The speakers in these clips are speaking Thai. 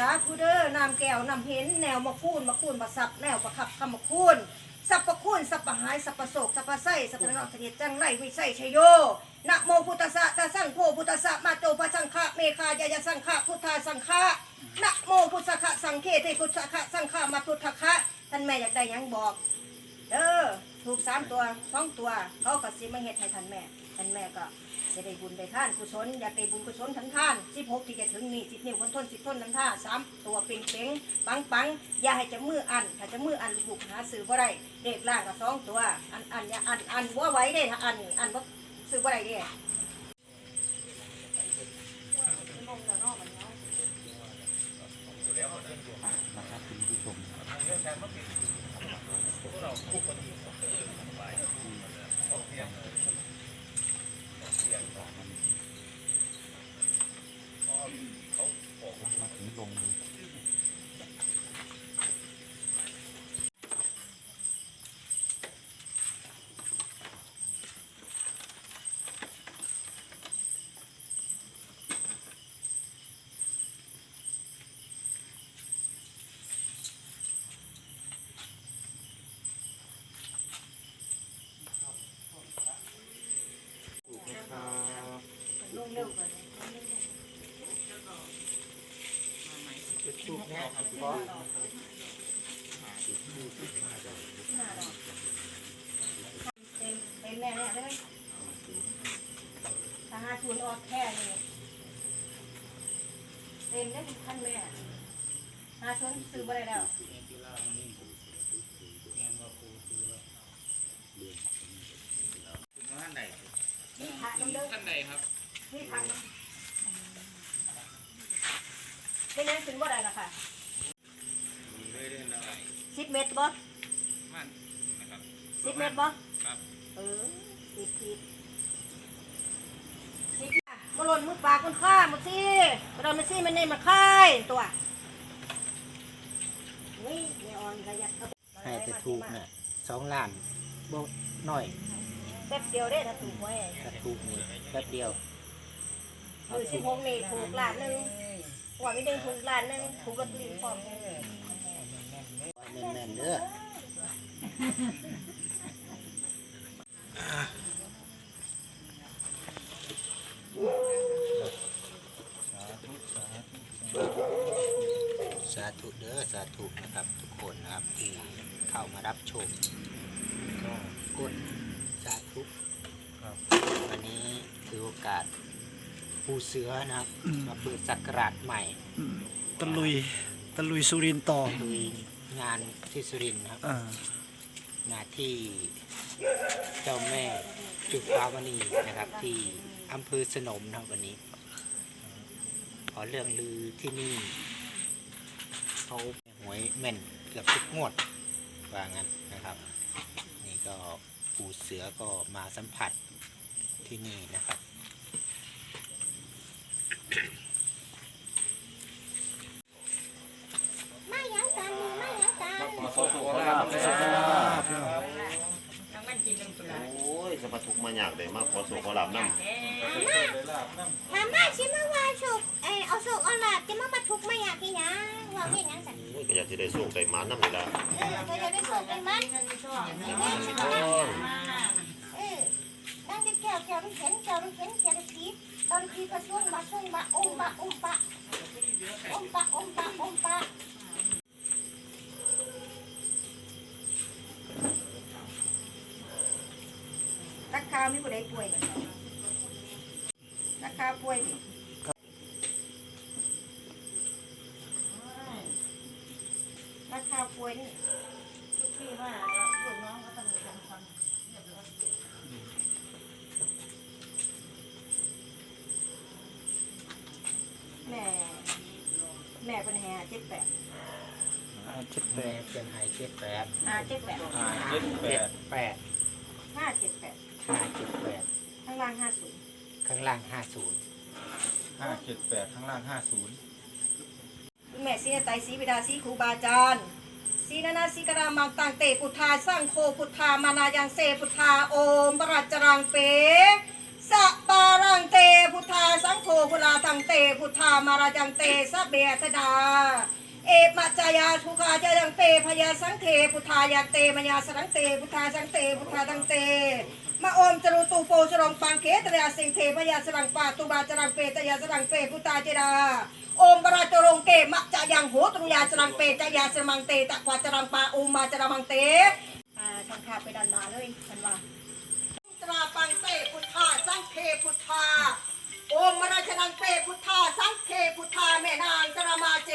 สาธุเด้อนามแก้วนำเห็นแนวมาคูนมาคูนมาสับแนวประขับคำมาคูนสัพพคูนสัพพหายสัพพโศกสัพพไส้สัพพนรกเสด็จจังไรวิไสชโยนะโมพุทธสสะตะสังโฆพุทธสสะมาโตพระสังฆะเมฆายายสังฆะพุทธาสังฆะนะโมพุทธะสังเฆเทพุทธะสังฆะมาพุทธะท่านแม่อยากได้ยังบอกเด้อถูกสามตัวสองตัวเขาก็สิมาเฮ็ดให้ท่านแม่ท่านแม่ก็ จะได้บุญได้ท่านกุศลอยากได้บุญกุศลทันท่านสิบหกที่จะถึงนี่สิบนิ้วคนทนสิบต้นทันท่าสามตัวเป่งเป่งปังปังอย่าให้จะมืออันถ้าจะมืออันลูกหาซื้อบ่ได้เด็กล่างก็สองตัว อันอันอย่าอันอันว่าไว้ได้ถ้าอันอันบ่ซื้อบ่ได้เด้นะครับคุณผู้ชม มาถึงลงเลย ลงเร็วกว่านี้ เป็นเป็นแน่ๆเลยถ้าหาทุนออกแค่นี้เต็มได้ท่านแม่หาชนซื้อบ่ได้แล้วท่านใดนี่พระน้ำเด้อท่านใดครับนี่พระน้ำเป็นยังซื้อบ่ได้ละค่ะ รื่อยๆอะไรสิบเมตรบ่มันนะครับสิบเมตรบ่ครับเออสิบสิบสิบอะมาหล่นมือปากมันฆ่ามาสิมาโดนมาสิมันในมาค่ายตัวนี่แม่ออนระยัดเข้าไปให้แต่ถูกน่ะสองล้านบ่น้อยแป๊บเดียวได้ถ้าถูกไว้ถ้าถูกนี่แป๊บเดียวมือสิบหกนี่ถูกล้านหนึ่งหัวไม่ดึงถูกล้านหนึ่งถูกลอตเตอรี่พร้อม แน่นๆเด้อสาธุเด้อสาธุนะครับทุกคนนะครับที่เข้ามารับชมก็กดสาธุวันนี้ถือโอกาสปูเสือนะครับมาเปิดสักราชใหม่ ตะลุย ตะลุยสุรินทร์ต่อ ลุย งานที่สุรินทร์นะครับอ่ามาที่เจ้าแม่จุฬาวณีนะครับ ที่อำเภอสนมนะครับวันนี้ขอเรื่องลือที่นี่เขาหวยแม่นเกือบทุกงวดว่างั้นนะครับ นี่ก็ปูเสือก็มาสัมผัสที่นี่นะครับ มายังกันมายังกัน ขอโทษขอลาบเลยครับ โอ้ยสมทุกข์มาอยากได้มาข อโศกขอลาบน้ำถามว่าชิมาว่าสุกเออเอาสุกเอาหลาบจะมามาทุกข์มาอยากที่หยังว่าเห็นหยังสันโอ้ยก็อยากจะได้โศกได้หมาน้ำนี่ละเออก็จะได้สุกได้มันได้เงินทองเออนั่งจะแก้วแก้วมันเห็นแก้วมันเห็นแก้วมันผีตอนผีก็ช่วงมาช่วงมาองปะองปะองปะองปะองปะ ข้าวมีผู้ใดป่วยไหมรักข้าวป่วยดิรักข้าวป่วยนี่ทุกที่ว่าลูกน้องก็ต้องมีทำความเรียบร้อยแม่ แม่เป็นแห่เจ็ดแปดเจ็ดแปดเป็นไฮเจ็ดแปดห้าเจ็ดแปดเจ็ดแปเจ็ดดแปด ห้าเจ็ดแปด ห้าเจ็ดแปดข้างล่างห้าศูนย์ข้างล่างห้าศูนย์ห้าเจ็ดแปดข้างล่างห้าศูนย์แม่สีนไตรสีบิดาสีครูบาอาจารย์สีนานาสีกรามังตังเตพุทธาสร้างโคพุทธามานายังเซพุทธาโอมบรัจจรังเปสัปปารังเตพุทธาสังโฆพุลาทังเตพุทธามาราจังเตสัพเบตดา เอมัจจายาสุขาจายังเตพยาสังเทพุทธายาเตมยาสรังเตพุทธาสังเตพุทธาทังเต มาอมจรุตูโปสรองปังเขตรยาสิงเทพยาสรังปาตุบาจรังเปตยาสรังเปพุทธาเจดาอมบราจรงเกมัจจายังโหตรุยาสรังเปจยาสมังเตตะควาจรังปาอมมาจรังเตอ่าชังคาไปดันมาเลยฉันว่าตราปังเตพุทธาสังเคพุทธาอมมราชนังเตพุทธาสังเคพุทธาแม่นางตรามาเจ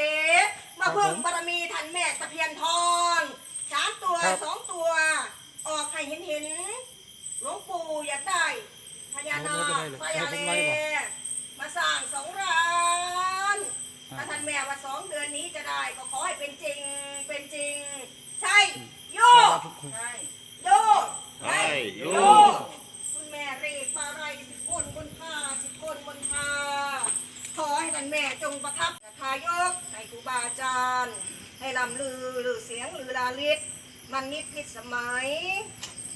มาเพิ่มบารมีทันแม่ตะเพียนทองสามตัวสองตัว ออกให้เห็นเห็นหลวงปู่อยากได้พญานาคพญาเลมาสร้างสองร้านถ้าท่านแม่ว่าสองเดือนนี้จะได้ก็ขอให้เป็นจริงเป็นจริง ใช่โยใช่โย ใช่โย คุณแม่เรียกมาไรสิบคนบนผ้าสิบคนบนผ้าขอให้ท่านแม่จงประทับทายกให้ครูบา อาจารย์ ให้ลำลือหรือเสียงหรือลาลิศมันนิดพิษสมัย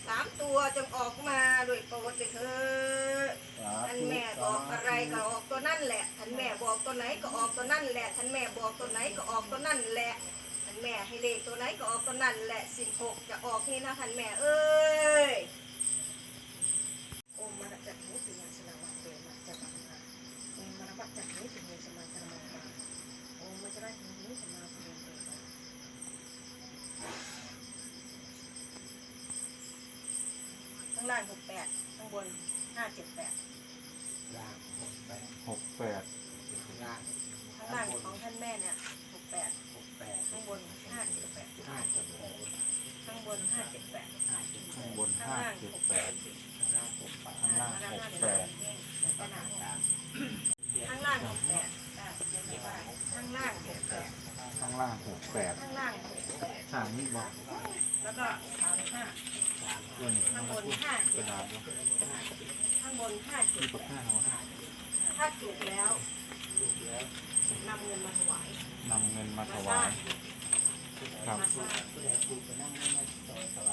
สามตัวจงออกมาด้วยโปรดเลยเถิดท่านแม่บอกอะไรก็ออกตัวนั่นแหละท่านแม่บอกตัวไหนก็ออกตัวนั่นแหละท่านแม่บอกตัวไหนก็ออกตัวนั่นแหละท่านแม่ให้เลขตัวไหนก็ออกตัวนั่นแหละสิบหกจะออกนี่นะท่านแม่เอ้ย โอมมรจักขุติยาสนาวัตเตมัจจตังหาโอมมรวัจจักขุติยาสมาสนามังคาโอมมัจจระหิหิสมาภเวเตตา ข้างล่างหกแปดข้างบนห้าเจ็ดแปดล่างหกแปดหกแปดล่างข้างล่างของท่านแม่เนี่ยหกแปดหกแปดข้างบนห้าเจ็ดแปดห้าเจ็ดแปดข้างบนห้าเจ็ดแปดห้าเจ็ดแปข้างดบนข้างห้าล่างเจ็ดหกแปแปดดข้างล่างหกแปดข้างล่างหกแปดข้างล่างหกแปดข้างล่างหกแปดข้างล่างหกแปดข้างล่างหกแปดทางนี้บอกแล้วก็สามห้าตั วนี้ข้างบนห้ากเจ็ระดดาษเนาะข้างบนห้าเจ็มีดปากกาเอาถ้าถูกแล้วนำเงินมาถวายนำเงินมาถมาสวาร้างยครับมาสร้าง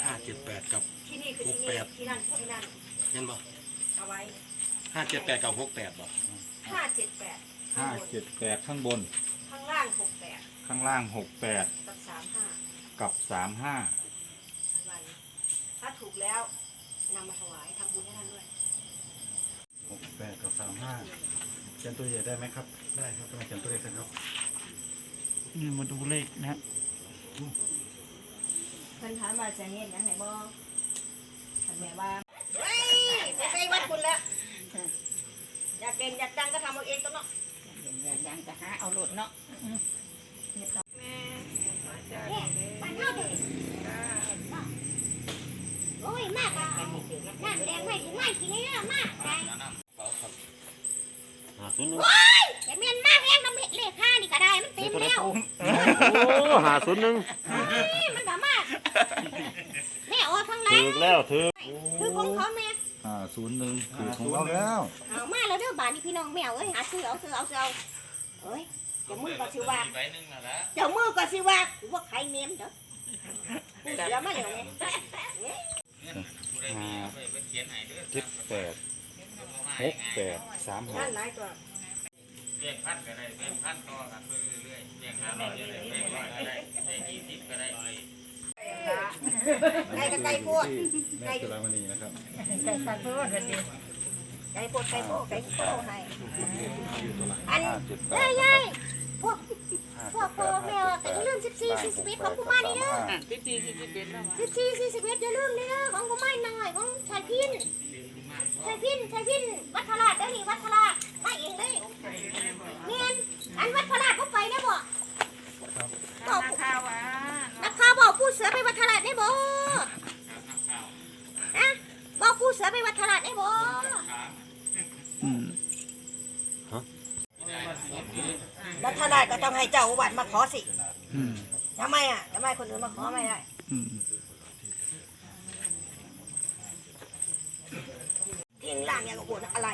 ห้าเจ็ดแปดกับที่นี่คือที่หกแปนี่ดที่นั่นที่นั่นเห็นบ่เอาไว้ห้าเจ็ดแปดกับหกแปดบ่ห้าเจ็ดแปดห้าเจ็ดแปดข้างบน ข้างล่างหกแปดข้างล่างหกแปดกับสามห้ากับสามห้าวัน ถ้าถูกแล้วนำมาถวายทำบุญให้ท่านด้วยหกแปดกับสามห้าเขียนตัวใหญ่ได้ไหมครับ ได้ครับทำไมเขียนตัวเล็กครับนี่มาดูเลขนะฮะเพิ่นถามว่าจะเห็นยังไงบ่ท่านแม่ว่าเฮ้ยไม่ใช่วัดคุณแล้วอยากเด่นอยากดังก็ทำเอาเองตัวเนาะยังจะหาเอาโหลดเนาะแม่ ปันเท่าเดิมโอ้ยมากอะน้ำแดงไม่ถึงไม่กินเลยนะมากใจหาศูนย์หนึ่งโอ้ยแต่เมียนมากแห้งน้ำเห็ดเลขห้านี่ก็ได้ มันเต็มแล้วโอ้หาศูนย์หนึ่งนี่มันก็มากแม่ออกทางหลังถูกแล้วถูกคือของเขาแม่อ่าศูนย์หนึ่งคือของเราแล้วเอามาแล้วเด้อบานที่พี่น้องแมวเอ้ยหาซื้อเอาซื้อเอาซื้อเอาเอ้ยเดี๋ยวมือก็สิว่าเดี๋ยวมือก็สิว่ากูว่าใครเมมเด้อกูเดี๋ยวมาเดี๋ยวนี้ ห้าเจ็ดแปดหกแปดสามหท่านกหลายตัวแบ่งพันก็ได้แบ่งพันต่อกันไปเรื่อยๆแบ่งห้าร้อยก็ได้แบ่งร้อยก็ได้แบ่งยี่สิบก็ได้ไก่กับไก่โพดแม่จุฬามณีนะครับไก่สัตว์โพดไก่โพดไก่โพดไก่โพดให้อันห้าเจ็ดแปเอ้ดยยายพวก พวกพ่อแม่แต่อย่าลืมสิบสี่สี่สิบเอ็ดของกูมานี่เด้อสิบสี่สี่สิบเอ็ดอย่าลืมเด้อของกูไม่น้อยของชายพินชายพินชายพินวัดพระราชเด้อนี่วัดพระราชมาเองเลยเมียนอันวัดพระราชเขาไปได้บ่บอกนักข่าวอะนักข่าวบอกผู้เสือไปวัดพระราชได้บ่อะบอกผู้เสือไปวัดพระราชได้บ่ อืม แล้วถ้าได้ก็ต้องให้ เจ้าอวัดมาขอสิอืมทำไมอะทำไมคนอื่นมาขอไม่ได้อืมทิ้งล่างอย่างอุ่นอะไร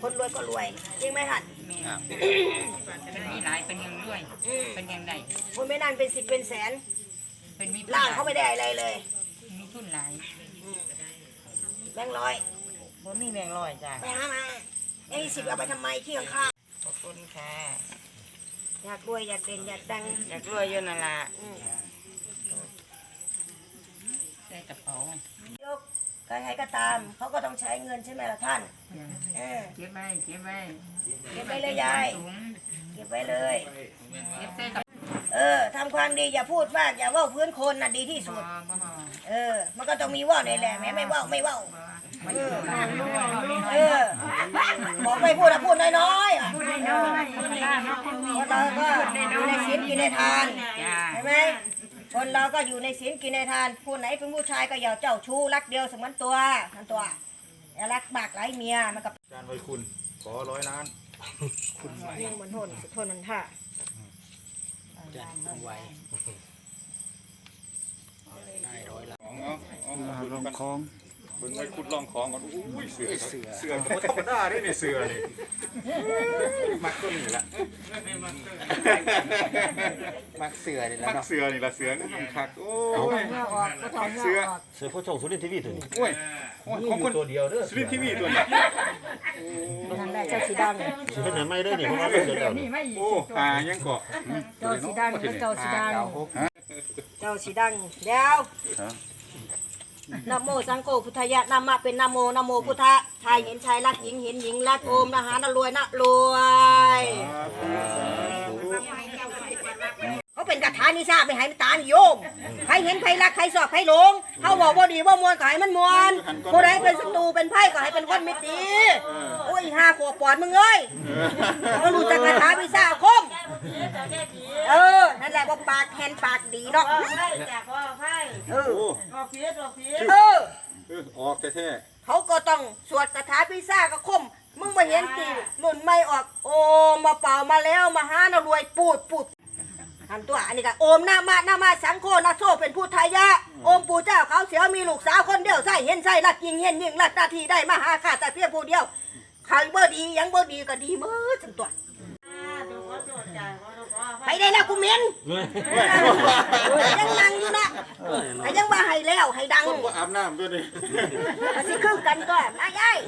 คนรวยก็รวยจริงไหมท่านเป็นมีหลายเป็นยังด้วย อืมเป็นยังไงคนไม่นานเป็นสิบเป็นแสนเป็นมีล่างเขาไม่ได้อะไรเลยมีทุนหลายแบงค์ร้อยบ่มีแบ่งร้อยจ้ะไปหามาไอ้สิบเอาไปทำไมเที่ยงข้างขอบคุณค่ะ อยากรวยอยากเด่นอยากดังอยากรวยอยู่นั่นล่ะอืมใส่กระเป๋ายกใครๆก็ตามเขาก็ต้องใช้เงินใช่ไหมล่ะท่าน เออ เก็บไว้เก็บไว้เก็บไว้เลยยาย ถุงเก็บไว้เลย เก็บใส่กระเออทำความดีอย่าพูดมากอย่าเว่าพื้นคนน่ะดีที่สุเป๋าดบ่พอเออ มันก็ต้องมีเว่าในแหละแม้ไม่เว่าไม่เว่าบ่อยู่ข้างลูกเออบอกไม่พูดอะพูดน้อยๆอะน้อยๆคนละ เนาะคนนี้คนเราก็อยู่ในศีลกินในทานจ้าใช่ไหมคนเราก็อยู่ในศีลกินในทานผู้ไหนเป็นผู้ชายก็อย่าเจ้าชู้รักเดียวสมนตัวทันตัวอย่ารักมากหลายเมียมันก็จานไว้คุณขอร้อยล้านเรื่องบนทนสุดทนนันท่าจะไว้ได้ร้อยละของเอาเอาอ่าเบิ่งลองกันคล้องเบิ่งไว้คุณลองของก่อนอุ้ยเสือเสือเสือก็ธรรมดาได้เนี่ยเสือนี่มักก็นี่แหละมักเสือนี่แหล้วมักเนาะเสือนี่ละเสือนี่มันคักโอ้ยเงาออกก็ถอนเงาเสือออกเสือพ่อช่องสุรินทร์ทีวีตัวนี้โอ้ยโอ้ยของคนตัวเดียวเด้อสลิปทีวีตัวนี้ทางได้เจ้าสีดังสิเป็นไหนไม่ได้นี่เพราะว่าเสือแล้วนี่โอ้หายังเกาะเจ้าสีดังแล้วเจ้าสีดังเก้าหกเจ้าสีดังเดี๋ยว นะโมสังโฆพุทธายะนามะเป็นนะโมนะโมพุทธะชายเห็นชายรักหญิงเห็นหญิงรักโอมนะหานะรวยนะรวยเขาเป็นกระถานิชาไม่ให้มันตานิยมใครเห็นใครรักใครสอบใครหลงเขาบอกว่าดีว่ามวลก็ให้มันมวลผู้ใดเป็นศัตรูเป็นไพ่ก็ให้เป็นคนไม่ดีโอ้ยห้าขวบปอดมึงเอ้ยเขารู้จักกระถาพิซาคม เออ นั่นแหละว่าปากแทนปากดีเนาะ เออ โอ้เออ เออออกแท้เขาก็ต้องสวดคาถาพิซ่าก็คม มึงมาเห็นตีรุ่นไม่ออก โอมมาเป่ามาแล้วมาหานารวยปูดปูดทันตัวอันนี้ก็โอมหน้ามาหน้ามาสังโฆนาโซเป็นผู้ทายะ โอมปู่เจ้าเขาเสียมีลูกสาวคนเดียวใส่เห็นใส่รักยิงเห็นยิงรักตาทีได้มาหาข้าแต่เพียงผู้เดียวใครบ่ดียังบ่ดีก็ดีเมื่อทันตัว ไปได้แล้วกูเหม็นยังนั่งอยู่นะไอ้ยังว่าให้แล้วให้ดังๆคนบ่อาบน้ำตัวนี้มาสิคือกันก็มาย่าย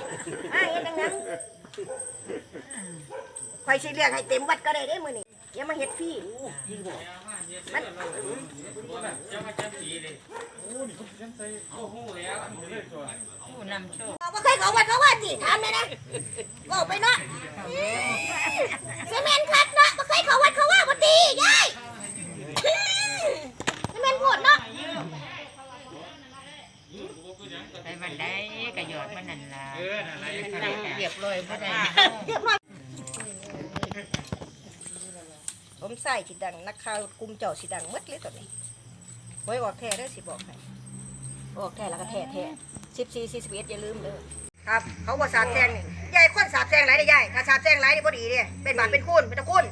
มาเฮ็ดจังนั้นข่อยสิเรียกให้เต็มวัดก็ได้เด้มื้อนี้อย่ามาเฮ็ดฟรีมันเจ้ามาจับสีเลยโอ้โหแล้วผู้นำโชคบอกว่าเคยเขาวัดเขาว่าสิถามเลยนะบอกไปเนาะเซเมนคัดเนาะบ่เคยเขาวัดเขาว่าบ่ตียายเซเมนพูดเนาะ ไปวันใดก็หยอดมันนั่นล่ะ เออนั่นแหละ เรียบร้อยบ่ได้ ผมใสิดังนักข่าวกลุ่มเจ้าสิดังมดเลยตอนนี้ไว้ออกแท้ได้สิบอกให้ออกแท้แล้วก็แท้แท้สิบสี่สี่สิบเอ็ดอย่าลืมเลยครับ เขาว่าสาบแซงนี่ยายคนสาบแซงหลายได้ยายถ้าสาบแซงหลายนี่พอดีเด้เป็นบาปเป็นคุณเป็นตะคุณ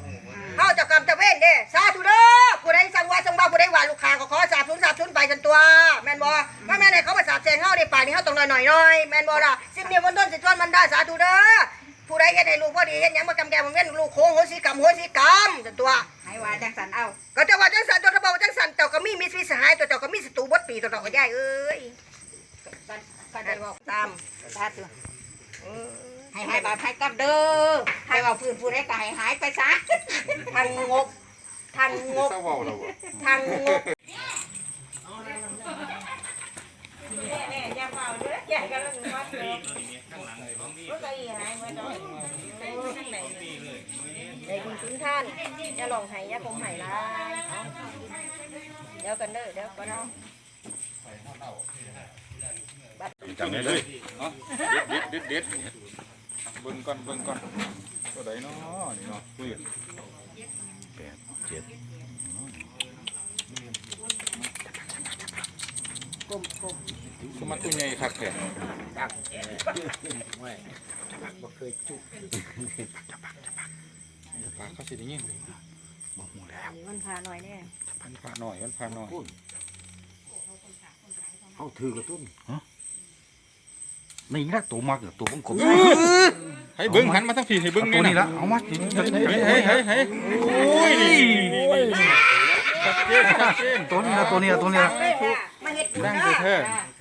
เขาจะกรรมจะเว้นเด้สาธุเด้อผู้ใดสั่งว่าสั่งบ่าผู้ใดว่าลูกค้าก็ขอสาบทุนสาบทุนไปจนตัว แมนบ่ว่าแม่นไหนเขามาสาบแซงเฮาได้ป่านี้เฮาต้องหน่อยหน่อยหน่อยแมนบ่ล่ะสิบเดียวันต้นสิชวนมันได้สาธุเด้อผู้ใดเฮ็ดให้ลูกพอดีเฮ็ดหยังบ่กำแกมันเว้นลูกโค้งโหสิกรรมโหสิกรรมจนตัว ให้ว่าจังสันเอาก็จะว่าจังสันตัวจะบอกว่าจังสันเจ้าก็มีมิตรวิสหายตัวเจ้าก็มีศัตรูบดปีตัวเจ้าก็ย่ายเอ้ยก็ได้บอกตามสาธุให้หายบาปให้กลับเด้อให้ว่าพื้นผู้ใดก็ให้หายไปซะทางงกทางงกเศร้าเว้าแล้วบ่ทางงก ในคุณสุนท่านจะลองหายยาคงหายละเดี๋ยวกันเด้อเดี๋ยวกันเนาะจังได้เลยเอาเด็ดเด็ดเด็ดเด็ดเบิ่งก่อนเบิ่งก่อนตัวใดเนาะนี่เนาะคุยกันแปดเจ็ดกลมกลมคือมันตัวใหญ่คักแท้ดักไม่บ่เคยจุก ปลาเขาสิได้ยินบอกหมูแล้วมันพาหน่อยเนี่พันพาหน่อยมันพาหน่อยเขาถือกระตุ้นนี่ละตัวมากตัวบังกบให้เบิ้งหันมาทั้งทีให้เบิ้งนี่นี่ละเอามาทีเฮ้ยเฮ้ยเฮ้ยเฮ้ยโอ้ยตัวนี้ละตัวนี้ละตัวนี้ละมาเห็ดบุญเด้อ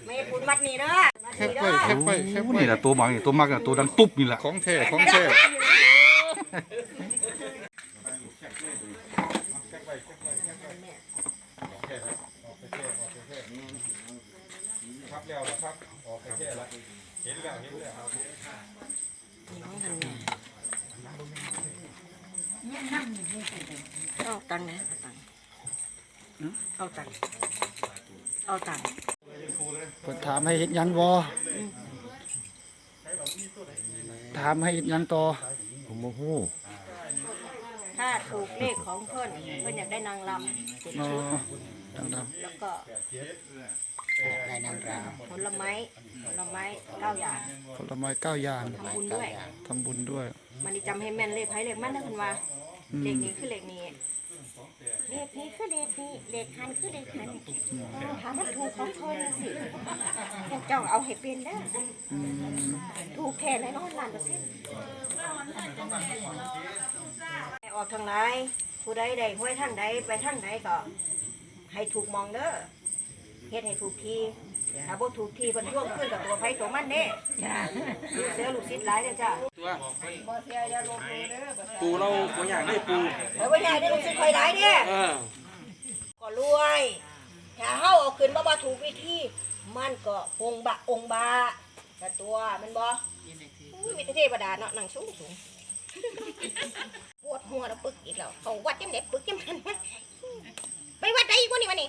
ม่เห็ดบุญวัดนี้เด้อแค่ไปแค่ไปแค่ไปนี่ละตัวมากเนี่ยตัวมากเนี่ยตัวดังตุ๊บนี่ละของแท้ของแท้ ครับออกไปแค่ละเห็นแล้วเห็นแล้วเอาตังนะเอาตังค์เอาตังค์นถามให้เห็นยันวอถามให้เห็นยันต่อผมโมโหถ้าถูกเลขของเพื่อนเพื่อนอยากได้นางลำเจ็ดชุดแล้วก็ ผลไม้ผลไม้เก้าอย่างผลไม้เก้าอย่างทำบุญด้วยทำบุญด้วย มันจำให้แม่นเลขไพ่เลขมันนะคุณว่าเลขนี้คือเลขนี้เลขนี้คือเลขนี้เลขคันคือเลขคันถามว่าถูกของเธอสิพวกเจ้งเอาให้เป็นนด้ถูกค่ไหนน้อนลานเปอร์เซ็นต์ออกทางไหนผู้ใดใดห้วยท่านใดไปท่านไหนก็ให้ถูกมองเด้อ เฮ็ดให้ถูกที่ถ้าบ่ถูกที่เพิ่นร่วมขึ้นกับตัวไผตัวมันเด้ลูกเสือลูกศิษย์หลายเด้อจ้าตัวบ่เสียอย่าลงหลู่เด้อปูเราบ่อยากได้ปูเฮ้ยบ่อยากได้ลูกศิษย์ข่อยหลายเด้เออก็รวยถ้าเฮาเอาขึ้นมาบ่ถูกวิธีมันก็องบะองบาแต่ตัวมันบ่อุ้ยมีแต่เทวดาเนาะนั่งสูงสูงปวดหัวแล้วปึกอีกแล้วเขาวัดยังไหปึกยังทัไปวัดได้อีกวะนี่วะนี่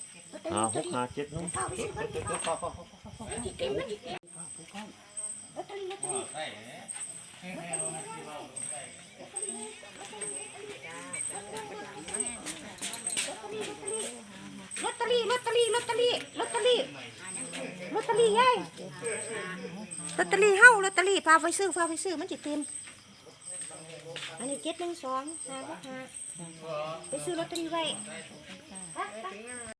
อตเตอรี่ลอตเตอรี่ลอตเตอรี่ลอตเตอรี่ลอตเตอรี่ลอตเตอรี่ไงลอตเตอรี่เฮ้าลอตเตอรี่พาไปซื้อพาไปซื้อมันจะเต็มอันนี้เจ็ดหนึ่งสองห้าหกห้าไปซื้อลอตเตอรี่ไว้